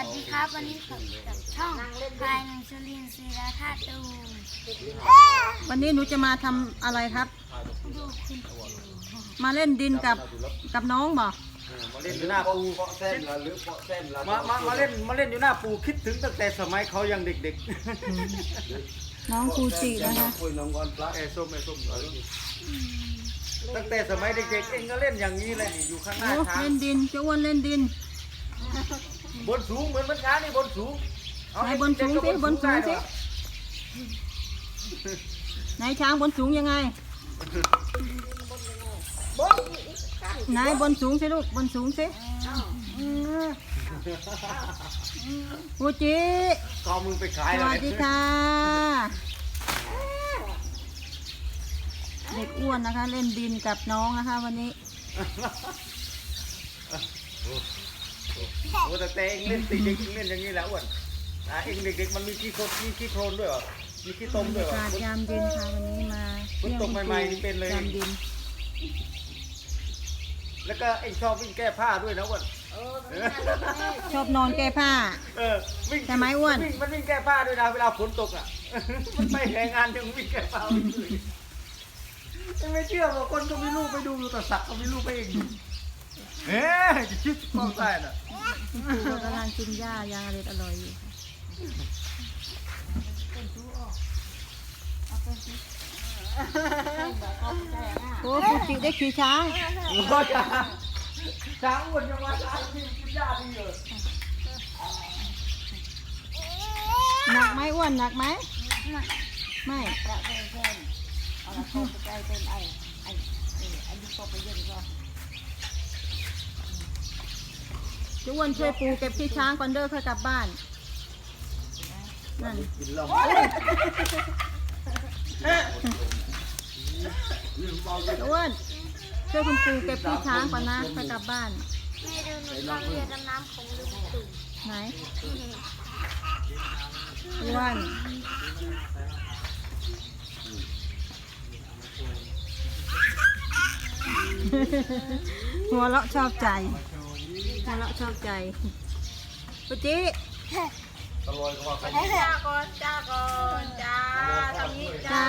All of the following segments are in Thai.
สวัสดีครับ วันนี้ผมกับช่องพายหนังสุรินทร์ศิลาธาตุดูวันนี้หนูจะมาทำอะไรครับ ดูคุณมาเล่นดินกับกับน้องบ่มาเล่นอยู่หน้าปูเปาะเส้นละหรือเปาะเส้นละมามามาเล่นมาเล่นอยู่หน้าปูคิดถึงตั้งแต่สมัยเขายังเด็กน้องฟูจินะคะคุยน้องกอนปลาๆไอ้ส้มไอ้ส้มตั้งแต่สมัยเด็กๆเองก็เล่นอย่างนี้เลยนี่อยู่ข้างหโอ้น้าช้างเล่นดินเจ้าอ้วนเล่นดิน บนสูงเหมือนมันช้างนี่บนสูงเอาไหนบนสูงสิบนสูงสิได้เหรอไหนช้างบนสูงยังไงไหนบนสูงสิลูกบนสูงสิฟูจิก็เอามึงไปขายสเลวัสยดีค่ะ เด็กอ้วนนะคะ เล่นดินกับน้องนะคะ วันนี้ โอ้แต่แต่เองเล่นตีเด็กเองเล่นอย่างนี้แหละอ้วนอะเองเด็กๆมันมีขี้โคลนมีขี้โคลนด้วยเหรอมีขี้ตมด้วยเหรออากาศยามเย็นค่ะวันนี้มาฝนตกใหม่ๆนี่เป็นเลย ยามเย็นแล้วก็เองชอบวิ่งแก้ผ้าด้วยนะอ้วนชอบนอนแก้ผ้า เออวิ่งใช่ไหมอ้วนมันวิ่งมันวิ่งแก้ผ้าด้วยนะเวลาฝนตกอะ มันไปแรงงานยังวิ่งแก้ผ้าวิ่งเลยยังไม่เชื่อว่าคนก็มีลูกไปดูอยู่แต่สักก็มีลูกไปเองดู เอ๊ะจะคิดความได้น่ะคุณครูก็กำลังกินหญ้ายางอร่อยอร่อยอยู่ค่ะโอ้ฟูจิได้ขี่ช้างก็จะช้างอ้วนยังมาช้างกินกินหญ้าดีเลยหนักไหมอ้วนหนักไหมไม่จะอ้วนช่วยปูเก็บขี้ช้างก่อนเด้อค่อยกลับบ้าน นั่นกินลมจะอ้วนช่วยคุณปูเก็บขี้ช้างก่อนนะค่อยกลับบ้าน แม่ดูหนูฟังเรือดำน้ำของลุงตู่ไหนอ้วนหัวเราะชอบใจ หัวเราะชอบใจปุจิตะลอยก็ว่าใครจ้าก่อนจ้าก่อนจ้าทำนี้จ้า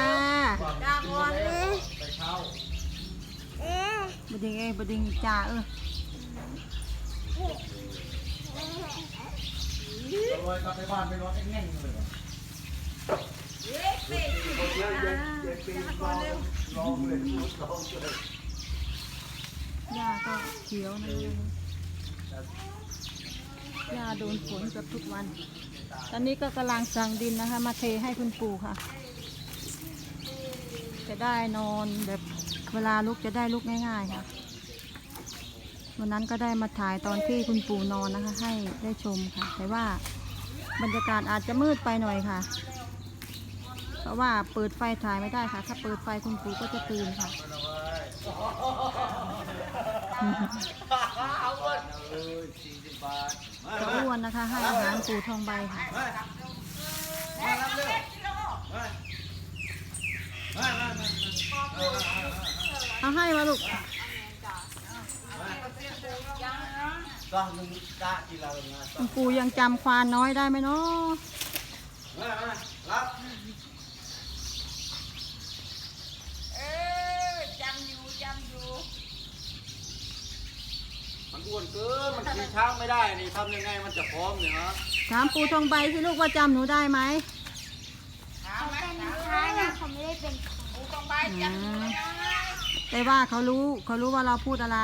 จ้าจ้าก่อนไปเช้าบดิงเอ้ยบดิงจ้าเออตะลอยกลับไปบ้านไปนอนแง่งๆเลยว่ะคนเยอะเย็นเย็นปีนอนลองเลยลองเลยหญ้าก็เขียวนะ หญ้าโดนฝนกือบทุกวัน ตอนนี้ก็กำลังสั่งดินนะคะ มาเทให้คุณปู่ค่ะ จะได้นอนแบบเวลาลุกจะได้ลุกง่าย ๆ ค่ะ วันนั้นก็ได้มาถ่ายตอนที่คุณปู่นอนนะคะ ให้ได้ชมค่ะ แต่ว่าบรรยากาศอาจจะมืดไปหน่อยค่ะ เพราะว่าเปิดไฟถ่ายไม่ได้ค่ะ ถ้าเปิดไฟคุณปูก็จะตื่นค่ะจะอ้วนนะคะให้อาหารปูทองใบค่ะเอาให้มาลูกก็มึงกะที่เราเนี่ยคุณปู่ยังจำควานน้อยได้ไหมเนาะ มามารับ เออจำอยู่จำอยู่ มันอ้วนเกิน มันขี่ช้างไม่ได้นี่ทำยังไงมันจะพร้อมเนี่ยฮะถามปู่ทองใบสิลูกว่าจำหนูได้ไหมถามไหมเป็นช้างนะเขาไม่ได้เป็นคนกูต้องไปจำอยู่นะแต่ว่าเขารู้เขารู้ว่าเราพูดอะไร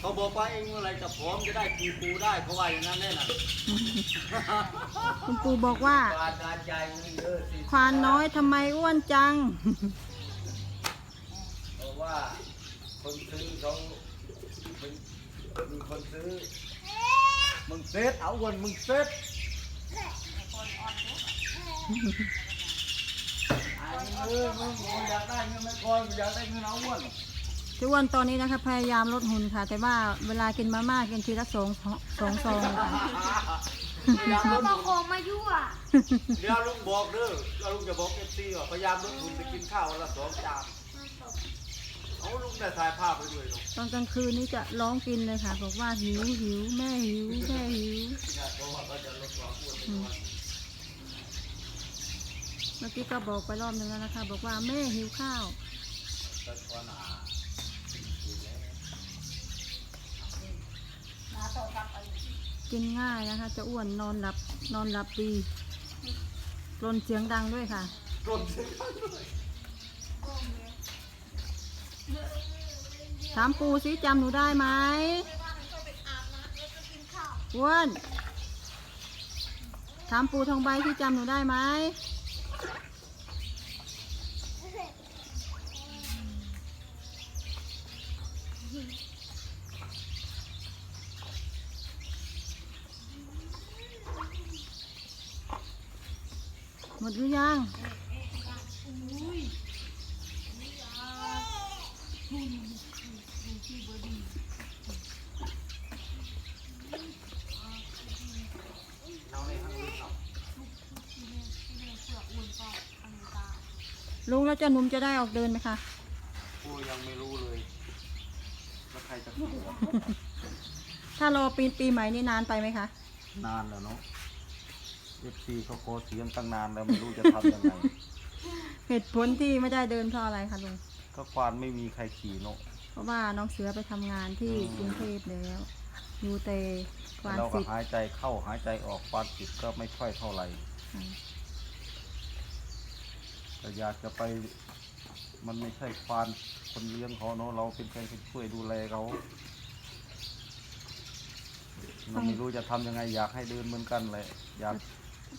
เขาบอกว่าเองเมื่อไหรจะพร้อมจะได้ขี่ปูได้เขาว่าอย่างนั้นแน่น่ะคุณปู่บอกว่าบาทการใจมึงเยอะสิควานน้อยทำไมอ้วนจัง เพราะว่าคนซื้อเขา เป็นมีคนซื้อ มึงเซ็ตเอาอ้วนมึงเซ็ตเออมึงมึงอยากได้เงินไม่ก่อนมึงอยากได้เงินเอาอ้วนจะอ้วนตอนนี้นะคะพยายามลดหุ่นค่ะ แต่ว่าเวลากินมาม่ากินทีละสองสองซองค่ะเขาบอกโคงมายั่วเดี๋ยวลุงบอกเด้อแล้วลุงจะบอกเอฟซีว่าพยายามลดหุ่นไปกินข้าววันละสองจาน เอาลุงได้ถ่ายภาพไปด้วยเนาะตอนกลางคืนนี้จะร้องกินเลยค่ะ บอกว่าหิวหิวแม่หิวแม่หิวอืมเมื่อกี้ก็บอกไปรอบนึงแล้วนะคะ บอกว่าแม่หิวข้าว กินง่ายนะคะ จะอ้วนนอนหลับนอนหลับดีกลนเสียงดังด้วยค่ะกดเสียงดังด้วย ถามปูสิจำหนูได้ไหมอ้วนถามปูทองใบที่จำหนูได้ไหมหมดหรือยัง ลุงแล้วเจ้าหนุ่มจะได้ออกเดินไหมคะกูยังไม่รู้เลยว่าใครจะขี่ถ้ารอปีปีใหม่นี่นานไปไหมคะ นานแล้วเนาะเอฟซีเขาโคเสียงตั้งนานแล้วไม่รู้จะทำยังไงเหตุผลที่ไม่ได้เดินเพราะอะไรคะลุงก็ควานไม่มีใครขี่เนาะเพราะว่าน้องเสือไปทำงานที่อืมกรุงเทพแล้วอยู่แต่ควานเราก็สิทธิ์หายใจเข้าหายใจออกควานติดก็ไม่ค่อยเท่าไหร่ ค่ะ แต่อยากจะไป มันไม่ใช่ควานคนเลี้ยงเขาเนาะเราเป็นแค่คนช่วยดูแลเขามันไม่รู้จะทำยังไง อยากให้เดินเหมือนกันเลยอยาก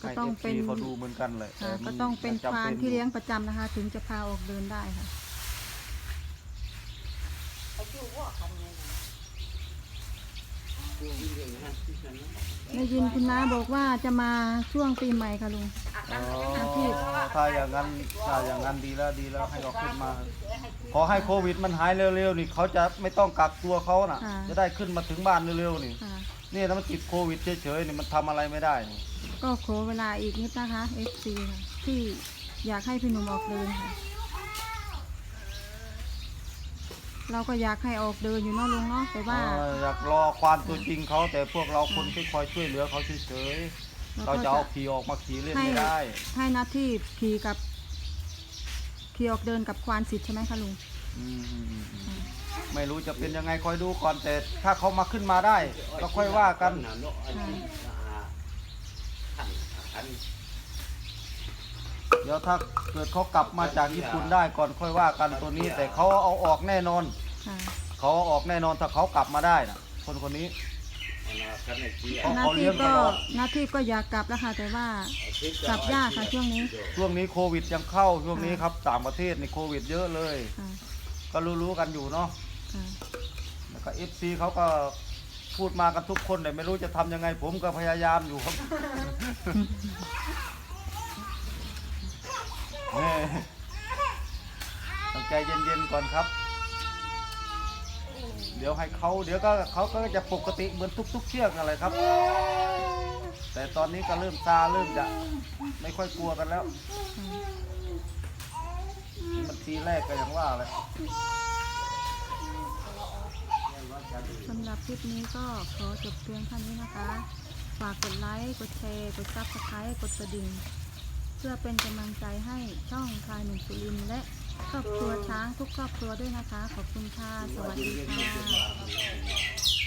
ก็ให้ต้อเองฟเป็นซีเขาดูเหมือนกันเลยค่ะแต่มัก็ต้องเป็นจำควานป็ที่เลี้ยงประจำนะคะ ถึงจะพาออกเดินได้ค่ะเขาอยู่ว่าเขาไงนะได้ยินคุณน้าบอกว่าจะมาช่วงปีใหม่ค่ะลุง อ๋อถ้าอย่างนั้นถ้าอย่างนั้นดีแล้วดีแล้วให้เขาขึ้นมา ขอให้โควิดมันหายเร็วๆนี่เขาจะไม่ต้องกักตัวเขาน่ะ ค่ะ จะได้ขึ้นมาถึงบ้านเร็วๆนี่ค่ะนี่ถ้ามันติดโควิดเฉยๆนี่มันทำอะไรไม่ได้นี่ก็ขอเวลาอีกนิดนะคะ FC ค่ะที่อยากให้พี่หนุ่มออกเดินค่ะ เราก็อยากให้ออกเดินอยู่เนอกลุงเนาะแต่ว่า เอออยากรอความตัวจริงเขาแต่พวกเราคนที่คอยช่วยเหลือเขาเฉยๆ เราจะเอาขี่ออกมาขี่เล่นให้ไม่ได้ ให้หน้าที่ขี่กับขี่ออกเดินกับควานสิทธิ์ใช่ไหมคะลุงอืมอืมอืมอืมไม่รู้จะเป็นยังไงคอยดูก่อนแต่ถ้าเขามาขึ้นมาได้ก็ค่อยว่ากัน เดี๋ยวถ้าเกิดเขากลับมาจากญี่ปุ่นได้ก่อนค่อยว่ากันตัวนี้ แต่เขาเอาออกแน่นอน ค่ะ เขาเอาออกแน่นอนถ้าเขากลับมาได้นะคนคนนี้ เพราะหน้าที่ก็หน้าที่ก็อยากกลับแล้วค่ะ แต่ว่า กลับยากค่ะช่วงนี้ ช่วงนี้โควิดยังเข้าช่วงนี้ครับต่างประเทศในโควิดเยอะเลย ค่ะก็รู้ๆกันอยู่เนาะค่ะแล้วก็เอฟซีเขาก็พูดมากันทุกคนแต่ไม่รู้จะทำยังไง ผมก็พยายามอยู่ครับแม่ต้องใจเย็นๆก่อนครับ ดี๋ยวให้เขาเดี๋ยวก็เขาก็จะปกติเหมือนทุก ๆ เชือกอะไรครับ แต่ตอนนี้ก็เริ่มซาเริ่มจะไม่ค่อยกลัวกันแล้ว มันทีแรกก็อย่างว่าเลยสำหรับคลิปนี้ก็ขอจบเพียงเท่านี้นะคะ ฝากกดไลค์ กดแชร์ กดซับสไครต์กดกระดิ่ง เพื่อเป็นกำลังใจให้ช่องพายหนุ่มสุรินและ ครอบครัวช้างทุกครอบครัวด้วยนะคะ ขอบคุณค่ะ สวัสดีค่ะ